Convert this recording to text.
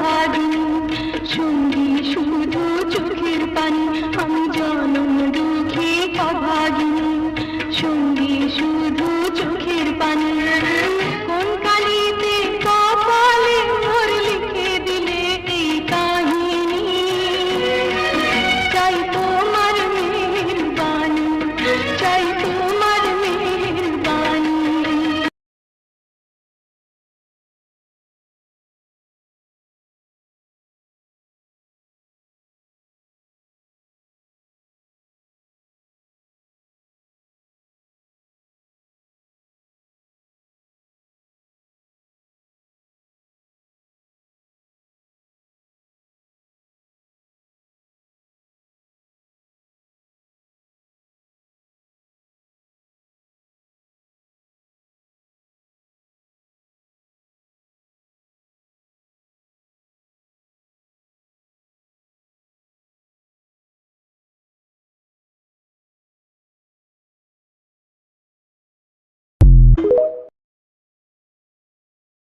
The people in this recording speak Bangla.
ভাবি সঙ্গী শুধু চোখের পানি আমি জনম দুঃখে অভাগী। সঙ্গী শুধু